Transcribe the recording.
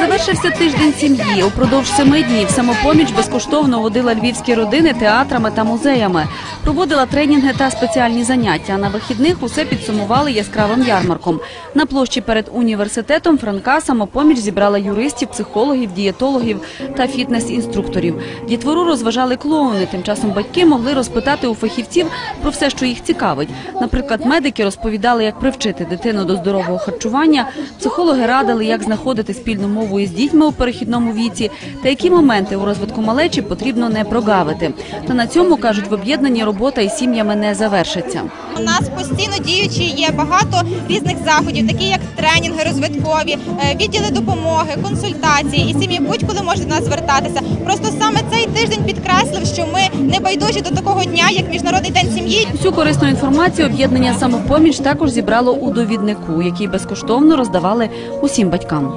Завершився тиждень сім'ї. Упродовж семи днів самопоміч безкоштовно водила львівські родини театрами та музеями, проводила тренінги та спеціальні заняття. На вихідних усе підсумували яскравим ярмарком. На площі перед університетом Франка самопоміч зібрала юристів, психологів, дієтологів та фітнес-інструкторів. Дітвору розважали клоуни. Тим часом батьки могли розпитати у фахівців про все, що їх цікавить. Наприклад, медики розповідали, як привчити дитину до здорового харчування. Психологи радили, як знаходити спільну мову із дітьми у перехідному віці, та які моменти у розвитку малечі потрібно не прогавити. Та на цьому кажуть, в об'єднанні робота із сім'ями не завершиться. У нас постійно діючі є багато різних заходів, такі як тренінги розвиткові, е, відділи допомоги, консультації. І сім'ї будь-коли можуть до нас звертатися. Просто саме цей тиждень підкреслив, що ми не байдужі до такого дня, як міжнародний день сім'ї. Всю корисну інформацію об'єднання самопоміч також зібрало у довіднику, який безкоштовно роздавали усім батькам.